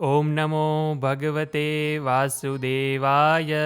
ઓમ નમો ભગવતે વાસુદેવાય.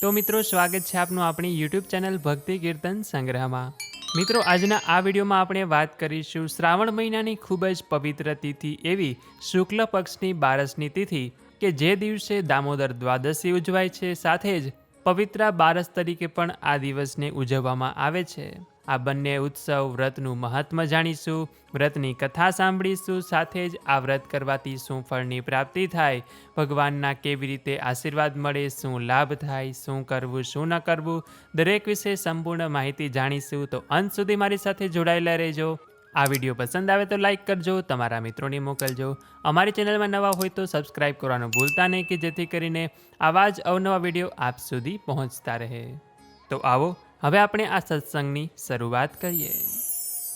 તો મિત્રો, સ્વાગત છે આપનું આપણી યુટ્યુબ ચેનલ ભક્તિ કીર્તન સંગ્રહમાં. મિત્રો, આજના આ વિડીયોમાં આપણે વાત કરીશું શ્રાવણ મહિનાની ખૂબ જ પવિત્ર તિથિ એવી શુક્લ પક્ષની બારસની તિથિ કે જે દિવસે દામોદર દ્વાદશી ઉજવાય છે. સાથે જ પવિત્ર બારસ તરીકે પણ આ દિવસને ઉજવવામાં આવે છે. આ બંને ઉત્સવ વ્રતનું મહત્ત્વ જાણીશું, વ્રતની કથા સાંભળીશું, સાથે જ આ વ્રત કરવાથી શું ફળની પ્રાપ્તિ થાય, ભગવાનના કેવી રીતે આશીર્વાદ મળે, શું લાભ થાય, શું કરવું, શું ન કરવું, દરેક વિશે સંપૂર્ણ માહિતી જાણીશું, તો અંત સુધી મારી સાથે જોડાયેલા રહેજો. આ વીડિયો પસંદ આવે તો લાઇક કરજો, તમારા મિત્રોને મોકલજો. અમારી ચેનલમાં નવા હોય તો સબસ્ક્રાઈબ કરવાનું ભૂલતા નહીં કે જેથી કરીને આવા જ અવનવા વીડિયો આપ સુધી પહોંચતા રહે. તો આવો હવે આપણે આ સત્સંગની શરૂઆત કરીએ.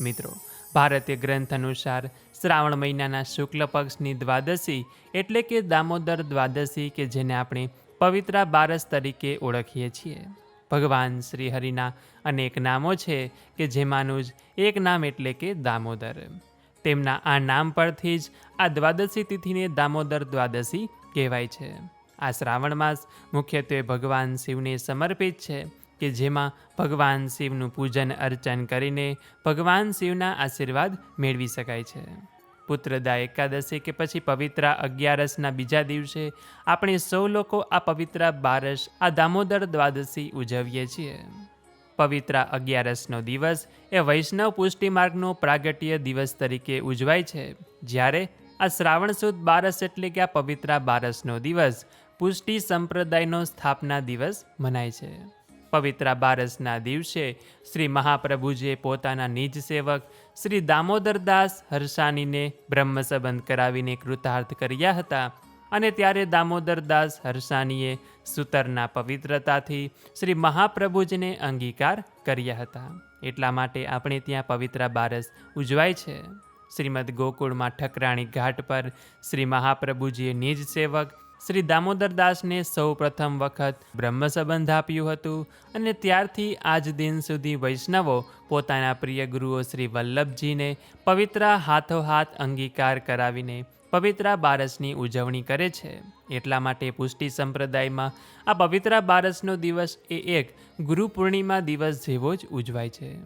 મિત્રો, ભારતીય ગ્રંથ અનુસાર શ્રાવણ મહિનાના શુક્લ પક્ષની દ્વાદશી એટલે કે દામોદર દ્વાદશી કે જેને આપણે પવિત્રા બારસ તરીકે ઓળખીએ છીએ. ભગવાન શ્રી હરિના અનેક નામો છે કે જેમાંનું જ એક નામ એટલે કે દામોદર. તેમના આ નામ પરથી જ આ દ્વાદશી તિથિને દામોદર દ્વાદશી કહેવાય છે. આ શ્રાવણ માસ મુખ્યત્વે ભગવાન શિવને સમર્પિત છે. કે જેમાં ભગવાન શિવનું પૂજન, અર્ચન કરીને ભગવાન શિવના આશીર્વાદ મેળવી શકાય છે. પુત્રદા એકાદશી કે પછી પવિત્રા અગિયારસના બીજા દિવસે આપણે સૌ લોકો આ પવિત્રા બારસ, આ દામોદર દ્વાદશી ઉજવીએ છીએ. પવિત્રા અગિયારસનો દિવસ એ વૈષ્ણવ પુષ્ટિ માર્ગનો પ્રાગટ્ય દિવસ તરીકે ઉજવાય છે. જ્યારે આ શ્રાવણ સુદ બારસ એટલે કે આ પવિત્રા બારસનો દિવસ પુષ્ટિ સંપ્રદાયનો સ્થાપના દિવસ મનાય છે. પવિત્રા બારસના દિવસે શ્રી મહાપ્રભુજીએ પોતાના નિજ સેવક શ્રી દામોદરદાસ હર્ષાનીને બ્રહ્મ સંબંધ કરાવીને કૃતાર્થ કર્યા હતા અને ત્યારે દામોદરદાસ હર્ષાનીએ સૂતરના પવિત્રતાથી શ્રી મહાપ્રભુજને અંગીકાર કર્યા હતા. એટલા માટે આપણે ત્યાં પવિત્ર બારસ ઉજવાય છે. શ્રીમદ ગોકુળમાં ઠકરાણી ઘાટ પર શ્રી મહાપ્રભુજીએ નિજ સેવક શ્રી દામોદરદાસને સૌ પ્રથમ વખત બ્રહ્મ સંબંધ આપ્યું હતું અને ત્યારથી આજ દિન સુધી વૈષ્ણવો પોતાના પ્રિય ગુરુઓ શ્રી વલ્લભજીને પવિત્ર હાથોહાથ અંગીકાર કરાવીને પવિત્ર બારસની ઉજવણી કરે છે. એટલા માટે પુષ્ટિ સંપ્રદાયમાં આ પવિત્ર બારસનો દિવસ એ એક ગુરુ પૂર્ણિમા દિવસ જેવો જ ઉજવાય છે.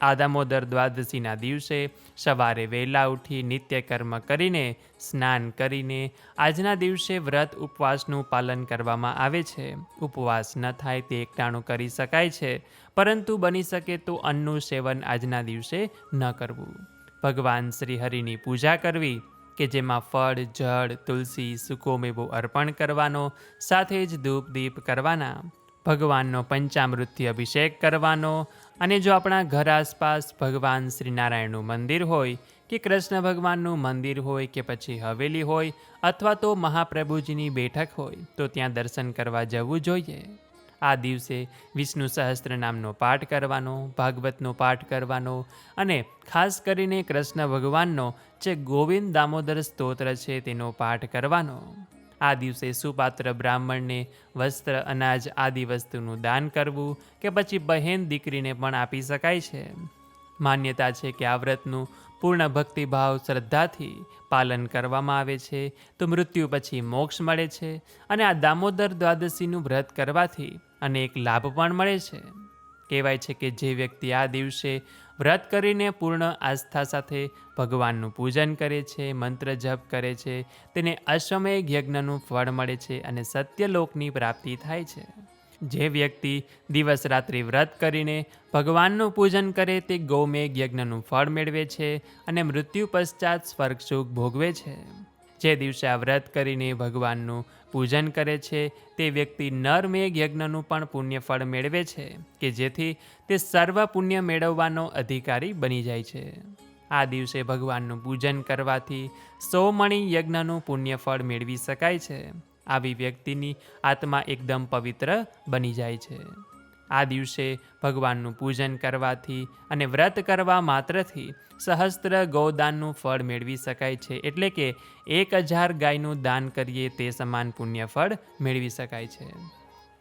આ દામોદર દ્વાદશીના દિવસે સવારે વહેલા ઉઠી નિત્યકર્મ કરીને સ્નાન કરીને આજના દિવસે વ્રત ઉપવાસનું પાલન કરવામાં આવે છે. ઉપવાસ ન થાય તે એકટાણું કરી શકાય છે, પરંતુ બની શકે તો અન્નનું સેવન આજના દિવસે ન કરવું. ભગવાન શ્રી હરિની પૂજા કરવી, કે જેમાં ફળ, જળ, તુલસી સુકો મેવો અર્પણ કરવાનો, સાથે જ ધૂપ દીપ કરવાના. ભગવાનનો પંચામૃતથી અભિષેક કરવાનો અને જો આપણા ઘર આસપાસ ભગવાન શ્રીનારાયણનું મંદિર હોય કે કૃષ્ણ ભગવાનનું મંદિર હોય કે પછી હવેલી હોય અથવા તો મહાપ્રભુજીની બેઠક હોય, તો ત્યાં દર્શન કરવા જવું જોઈએ. આ દિવસે વિષ્ણુ સહસ્ત્ર નામનો પાઠ કરવાનો, ભાગવતનો પાઠ કરવાનો અને ખાસ કરીને કૃષ્ણ ભગવાનનો જે ગોવિંદ દામોદર સ્તોત્ર છે તેનો પાઠ કરવાનો. આ દિવસે સુપાત્ર બ્રાહ્મણને વસ્ત્ર, અનાજ આદિ વસ્તુનું દાન કરવું કે પછી બહેન દીકરીને પણ આપી શકાય છે. માન્યતા છે કે આ વ્રતનું પૂર્ણ ભક્તિભાવ શ્રદ્ધાથી પાલન કરવામાં આવે છે. તો મૃત્યુ પછી મોક્ષ મળે છે અને આ દામોદર દ્વાદશીનું વ્રત કરવાથી અનેક લાભ પણ મળે છે. કહેવાય છે કે જે વ્યક્તિ આ દિવસે વ્રત કરીને પૂર્ણ આસ્થા સાથે ભગવાનનું પૂજન કરે છે, મંત્ર જપ કરે છે, તેને અશ્વમેઘ યજ્ઞનું ફળ મળે છે અને સત્યલોકની પ્રાપ્તિ થાય છે. જે વ્યક્તિ દિવસ રાત્રિ વ્રત કરીને ભગવાનનું પૂજન કરે તે ગૌમેઘ યજ્ઞનું ફળ મેળવે છે અને મૃત્યુ પશ્ચાત સ્વર્ગ સુખ ભોગવે છે. જે દિવસે આ વ્રત કરીને ભગવાનનું પૂજન કરે છે, તે વ્યક્તિ નરમેઘ યજ્ઞનું પણ પુણ્યફળ મેળવે છે, કે જેથી તે સર્વ પુણ્ય મેળવવાનો અધિકારી બની જાય છે. આ દિવસે ભગવાનનું પૂજન કરવાથી સોમણી યજ્ઞનું પુણ્ય ફળ મેળવી શકાય છે. આવી વ્યક્તિની આત્મા એકદમ પવિત્ર બની જાય છે. આ દિવસે ભગવાનનું પૂજન કરવાથી અને વ્રત કરવા માત્રથી સહસ્ત્ર ગૌદાનનું ફળ મેળવી શકાય છે. એટલે કે એક હજાર ગાયનું દાન કરીએ તે સમાન પુણ્ય ફળ મેળવી શકાય છે.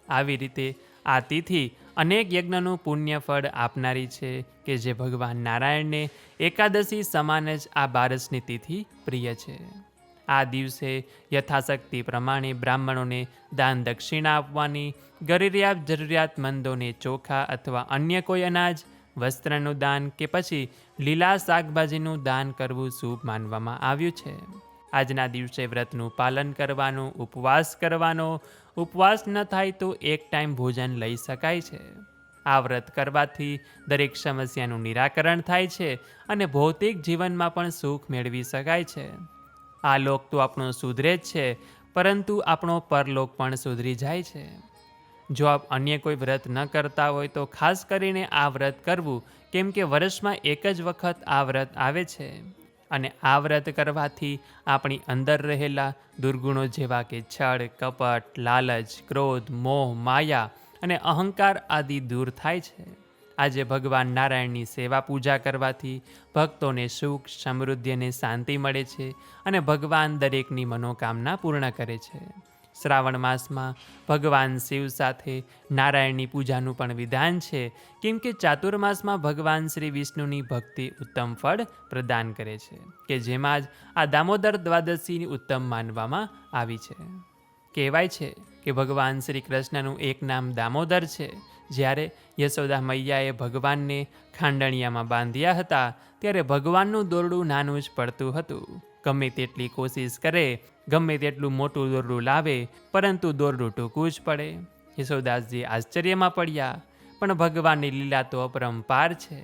આવી રીતે આ તિથિ અનેક યજ્ઞનું પુણ્ય ફળ આપનારી છે કે જે ભગવાન નારાયણને એકાદશી સમાન જ આ બારસની તિથિ પ્રિય છે. આ દિવસે યથાશક્તિ પ્રમાણે બ્રાહ્મણોને દાન દક્ષિણા આપવાની, ગરીરિયાત જરૂરિયાતમંદોને ચોખા અથવા અન્ય કોઈ અનાજ, વસ્ત્રનું દાન કે પછી લીલા શાકભાજીનું દાન કરવું શુભ માનવામાં આવ્યું છે. આજના દિવસે વ્રતનું પાલન કરવાનું, ઉપવાસ કરવાનો, ઉપવાસ ન થાય તો એક ટાઈમ ભોજન લઈ શકાય છે. આ વ્રત કરવાથી દરેક સમસ્યાનું નિરાકરણ થાય છે અને ભૌતિક જીવનમાં પણ સુખ મેળવી શકાય છે. આ લોક તો આપણો સુધરે જ છે, પરંતુ આપણો પરલોક પણ સુધરી જાય છે. જો આપ અન્ય કોઈ વ્રત ન કરતા હોય તો ખાસ કરીને આ વ્રત કરવું, કેમ કે વર્ષમાં એક જ વખત આ વ્રત આવે છે. અને આ વ્રત કરવાથી આપણી અંદર રહેલા દુર્ગુણો જેવા કે છળ, કપટ, લાલચ, ક્રોધ, મોહ, માયા અને અહંકાર આદિ દૂર થાય છે. આજે ભગવાન નારાયણની સેવા પૂજા કરવાથી ભક્તોને સુખ, સમૃદ્ધિ અને શાંતિ મળે છે અને ભગવાન દરેકની મનોકામના પૂર્ણ કરે છે. શ્રાવણ માસમાં ભગવાન શિવ સાથે નારાયણની પૂજાનું પણ વિધાન છે. કેમ કે ચાતુર્માસમાં ભગવાન શ્રી વિષ્ણુની ભક્તિ ઉત્તમ ફળ પ્રદાન કરે છે, કે જેમાં જ આ દામોદર દ્વાદશીની ઉત્તમ માનવામાં આવી છે. કહેવાય છે કે ભગવાન શ્રી કૃષ્ણનું એક નામ દામોદર છે. જ્યારે યશોદા મૈયાએ ભગવાનને ખાંડણિયામાં બાંધ્યા હતા, ત્યારે ભગવાનનું દોરડું નાનું જ પડતું હતું. ગમે તેટલી કોશિશ કરે, ગમે તેટલું મોટું દોરડું લાવે, પરંતુ દોરડું ટૂંકું જ પડે. યશોદાસજી આશ્ચર્યમાં પડ્યા, પણ ભગવાનની લીલા તો અપરંપાર છે.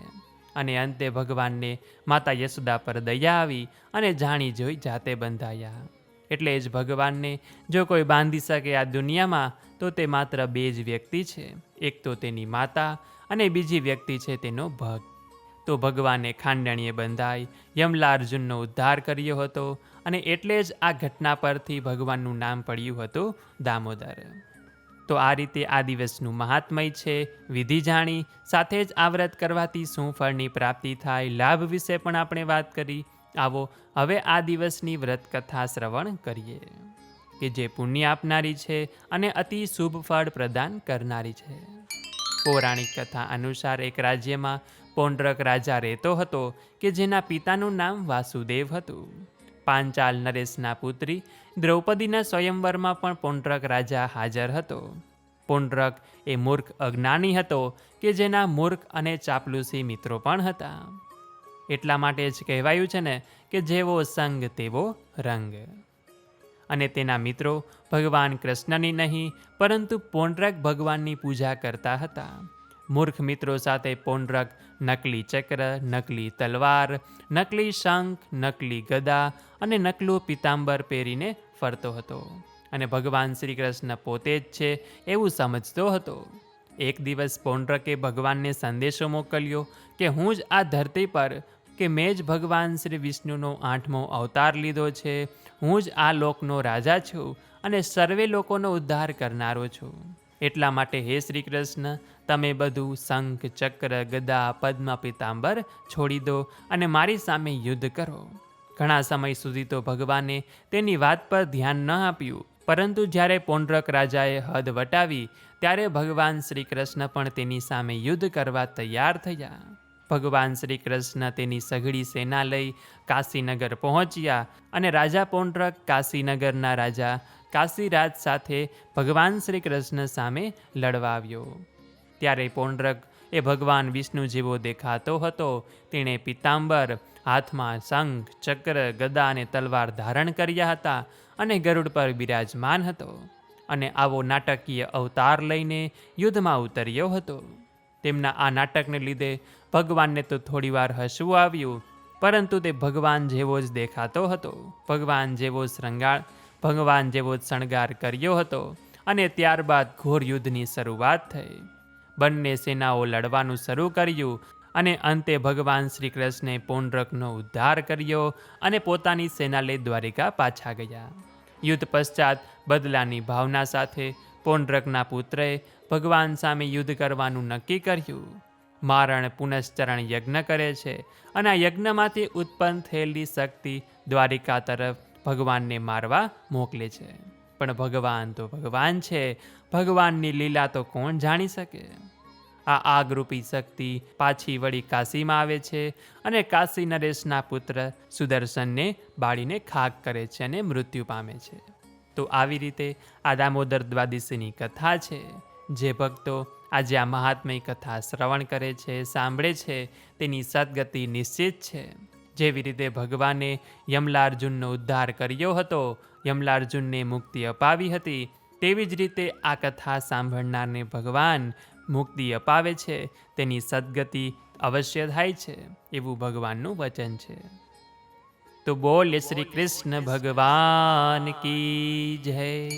અને અંતે ભગવાનને માતા યશોદા પર દયા આવી અને જાણી જોઈ જાતે બંધાયા. એટલે જ ભગવાનને જો કોઈ બાંધી શકે આ દુનિયામાં, તો તે માત્ર બે જ વ્યક્તિ છે. એક તો તેની માતા અને બીજી વ્યક્તિ છે તેનો ભક્ત તો ભગવાને ખાંડણીએ બંધાઈ યમલા અર્જુનનો ઉદ્ધાર કર્યો હતો અને એટલે જ આ ઘટના પરથી ભગવાનનું નામ પડ્યું હતું દામોદર. તો આ રીતે આ દિવસનું મહાત્મય છે, વિધિ જાણી, સાથે જ આ વ્રત કરવાથી શું ફળની પ્રાપ્તિ થાય, લાભ વિશે પણ આપણે વાત કરી. આવો, હવે આ દિવસની વ્રતકથા શ્રવણ કરીએ, કે જે પુણ્ય આપનારી છે અને અતિ શુભ ફળ પ્રદાન કરનારી છે. પૌરાણિક કથા અનુસાર એક રાજ્યમાં પોંડરક રાજા રહેતો હતો, કે જેના પિતાનું નામ વાસુદેવ હતું. પાંચાલ નરેશના પુત્રી દ્રૌપદીના સ્વયંવરમાં પણ પોંડરક રાજા હાજર હતો. પોંડરક એ મૂર્ખ અજ્ઞાની હતો, કે જેના મૂર્ખ અને ચાપલુસી મિત્રો પણ હતા. એટલા માટે જ કહેવાયું છે ને કે જેવો સંગ તેવો રંગ. અને તેના મિત્રો ભગવાન કૃષ્ણની નહીં, પરંતુ પોંડરક ભગવાનની પૂજા કરતા હતા. મૂર્ખ મિત્રો સાથે પોંડરક, નકલી ચક્ર, નકલી તલવાર, નકલી શંખ, નકલી ગદા અને નકલું પિતાંબર પહેરીને ફરતો હતો. અને ભગવાન શ્રી કૃષ્ણ પોતે જ છે એવું સમજતો હતો. એક દિવસ પૌંડ્રકે ભગવાનને સંદેશો મોકલ્યો કે હું જ આ ધરતી પર કે મેં જ ભગવાન શ્રી વિષ્ણુનો આઠમો અવતાર લીધો છે. હું જ આ લોકનો રાજા છું અને સર્વે લોકોનો ઉદ્ધાર કરનારો છું. એટલા માટે હે શ્રી કૃષ્ણ, તમે બધું શંખ, ચક્ર, ગદા, પદ્મ, પિતાંબર છોડી દો અને મારી સામે યુદ્ધ કરો. ઘણા સમય સુધી તો ભગવાને તેની વાત પર ધ્યાન ન આપ્યું. પરંતુ જ્યારે પોંડરક રાજાએ હદ વટાવી, ત્યારે ભગવાન શ્રી કૃષ્ણ પણ તેની સામે યુદ્ધ કરવા તૈયાર થયા. ભગવાન શ્રી કૃષ્ણ તેની સઘળી સેના લઈ કાશીનગર પહોંચ્યા અને રાજા પોંડરક કાશીનગરના રાજા કાશીરાજ સાથે ભગવાન શ્રી કૃષ્ણ સામે લડવા આવ્યો. ત્યારે પોંડરક એ ભગવાન વિષ્ણુ જેવો દેખાતો હતો. તેણે પિતાંબર હાથમાં શંખ, ચક્ર, ગદા અને તલવાર ધારણ કર્યા હતા અને ગરુડ પર બિરાજમાન હતો અને આવો નાટકીય અવતાર લઈને યુદ્ધમાં ઉતર્યો હતો. તેમના આ નાટકને લીધે ભગવાનને તો થોડીવાર હસવું આવ્યું, પરંતુ તે ભગવાન જેવો જ દેખાતો હતો. ભગવાન જેવો શૃંગાર, ભગવાન જેવો જ શણગાર કર્યો હતો અને ત્યારબાદ ઘોર યુદ્ધની શરૂઆત થઈ. બંને સેનાઓ લડવાનું શરૂ કર્યું અને અંતે ભગવાન શ્રી કૃષ્ણે પૌંડ્રકનો ઉદ્ધાર કર્યો અને પોતાની સેના લઈ દ્વારિકા પાછા ગયા. યુદ્ધ પશ્ચાત બદલાની ભાવના સાથે પૌંડ્રકના પુત્રએ ભગવાન સામે યુદ્ધ કરવાનું નક્કી કર્યું. મારણ પુનશ્ચરણ યજ્ઞ કરે છે અને આ યજ્ઞમાંથી ઉત્પન્ન થયેલી શક્તિ દ્વારિકા તરફ ભગવાનને મારવા મોકલે છે. પણ ભગવાન તો ભગવાન છે. ભગવાનની લીલા તો કોણ જાણી શકે? આ આગરૂપી શક્તિ પાછી વળી કાશીમાં આવે છે અને કાશી નરેશના પુત્ર સુદર્શનને બાળીને ખાક કરે છે અને મૃત્યુ પામે છે. તો આવી રીતે આ દામોદર દ્વાદશીની કથા છે. જે ભક્તો આજે આ મહાત્મય કથા શ્રવણ કરે છે, સાંભળે છે, તેની સદગતિ નિશ્ચિત છે. જેવી રીતે ભગવાને યમલાર્જુનનો ઉદ્ધાર કર્યો હતો, યમલાર્જુનને મુક્તિ અપાવી હતી, તેવી જ રીતે આ કથા સાંભળનારને ભગવાન મુક્તિ અપાવે છે, તેની સદગતિ અવશ્ય થાય છે, એવું ભગવાનનું વચન છે. તો બોલે શ્રી કૃષ્ણ ભગવાન કી જય.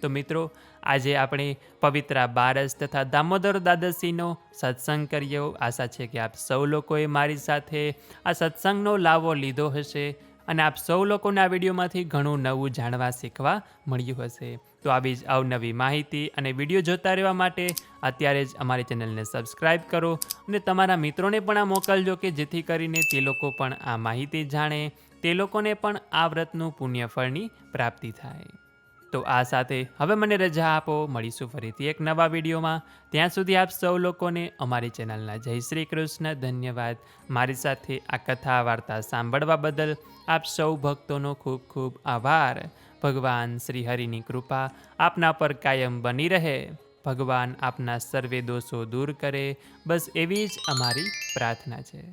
તો મિત્રો આજે આપણે પવિત્ર બારસ તથા દામોદર દાદસીનો સત્સંગ કર્યો આશા છે કે આપ સૌ લોકોએ મારી સાથે આ સત્સંગનો લાવો લીધો હશે અને આપ સૌ લોકોને આ વિડીયોમાંથી ઘણું નવું જાણવા શીખવા મળ્યું હશે. તો આવી જ અવનવી માહિતી અને વીડિયો જોતા રહેવા માટે અત્યારે જ અમારી ચેનલને સબસ્ક્રાઈબ કરો અને તમારા મિત્રોને પણ આ મોકલજો કે જેથી કરીને તે લોકો પણ આ માહિતી જાણે, તે લોકોને પણ આ વ્રતનું પુણ્યફળની પ્રાપ્તિ થાય. તો આ સાથે હવે મને રજા આપો. મળીશું ફરીથી એક નવા વિડીયોમાં. ત્યાં સુધી આપ સૌ લોકોને અમારી ચેનલના જય શ્રી કૃષ્ણ ધન્યવાદ. મારી સાથે આ કથા વાર્તા સાંભળવા બદલ આપ સૌ ભક્તોનો ખૂબ ખૂબ આભાર. ભગવાન શ્રી હરિની કૃપા આપના પર કાયમ બની રહે. ભગવાન આપના સર્વે દોષો દૂર કરે. બસ એવી જ અમારી પ્રાર્થના છે.